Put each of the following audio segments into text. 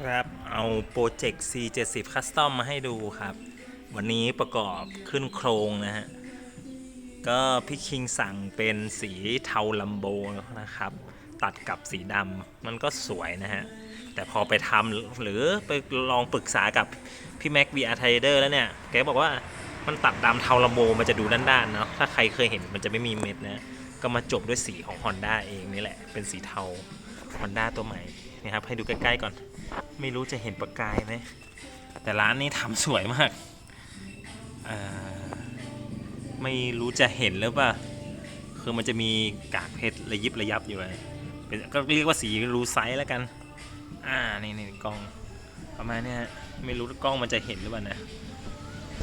ครับเอาโปรเจกต์ C70 Custom มาให้ดูครับ วันนี้ประกอบขึ้นโครงนะฮะ ก็พี่คิงสั่งเป็นสีเทาลัมโบนะครับ ตัดกับสีดำมันก็สวยนะฮะ แต่พอไปทำหรือไปลองปรึกษากับพี่แม็กวีอาร์ไทเดอร์แล้วเนี่ย แกบอกว่ามันตัดดำเทาลัมโบมันจะดูด้านๆเนาะถ้าใครเคยเห็นมันจะไม่มีเม็ดนะ ก็มาจบด้วยสีของ Honda เองนี่แหละเป็นสีเทา Honda ตัวใหม่ นะครับ ให้ดูใกล้ๆก่อน ไม่รู้จะเห็นประกายไหมแต่ร้านนี้ทำสวยมาก ไม่รู้จะเห็นหรือเปล่า คือมันจะมีกากเพชรระยิบระยับอยู่เลยเป็นก็เรียกว่าสีรูไซส์แล้วกัน อ่า นี่นี่กล้องประมาณนี้ไม่รู้กล้องมันจะเห็นหรือเปล่านะ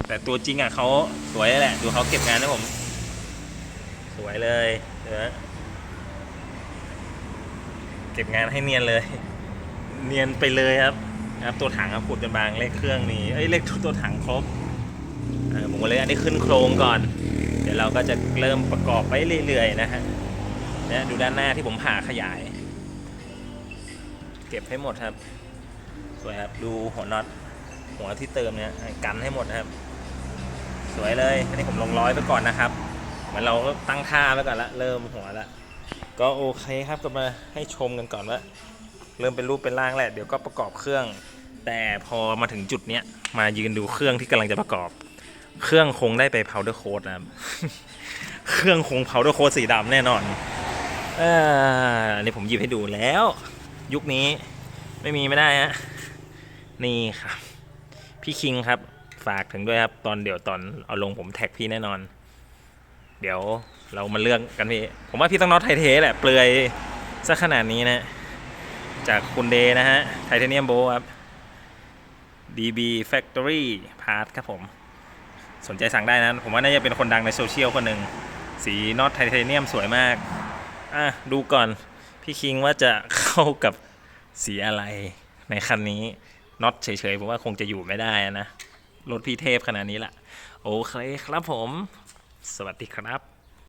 แต่ตัวจริงอะเขาสวยแหละ ดูเขาเก็บงานนะผม สวยเลยเดี๋ยวเก็บงานให้เนียนเลย เนียนไปเลยครับนะครับ ตัวถังครับขุดกันบางเลขเครื่องนี่เอ้ยเลขตัวถังครบอ่าผมก็เลยอันนี้ขึ้นโครงก่อน เดี๋ยวเราก็จะเริ่มประกอบไปเรื่อยๆนะฮะเนี่ยดูด้านหน้าที่ผมผ่าขยาย เก็บให้หมดครับสวยครับดูหัวน็อตหัวที่เติมเนี่ยกันให้หมดนะครับ สวยเลยอันนี้ผมลงร้อยไปก่อนนะครับเหมือนเราก็ตั้งท่าไว้ก่อนละเริ่มหัวละก็โอเคครับก็มาให้ชมกันก่อนว่า เริ่มเป็นรูปเป็นร่างแหละเดี๋ยวก็ประกอบเครื่อง แต่พอมาถึงจุดเนี้ยมายืนดูเครื่องที่กำลังจะประกอบ เครื่องคงได้ไป powder coat นะครับเครื่องคง powder coat สีดำแน่นอนเอออันนี้ผมหยิบให้ดูแล้ว ยุคนี้ไม่มีไม่ได้ฮะนี่ครับ พี่คิงครับฝากถึงด้วยครับ ตอนเดี๋ยวตอนเอาลงผมแท็กพี่แน่นอน เดี๋ยวเรามาเลือกกันพี่ ผมว่าพี่ต้องน็อตไทเทแหละ เปลือยซะขนาดนี้นะ จากคุณเดนะฮะ ไทเทเนียมโบครับ DB Factory Part ครับผม สนใจสั่งได้นะ ผมว่าน่าจะเป็นคนดังในโซเชียลคนหนึ่ง สีน็อตไทเทเนียมสวยมาก อะ ดูก่อน พี่คิงว่าจะเข้ากับสีอะไรในคันนี้น็อตเฉยๆ ผมว่าคงจะอยู่ไม่ได้นะ รถพี่เทพขนาดนี้ละโอเคครับผม สวัสดีครับ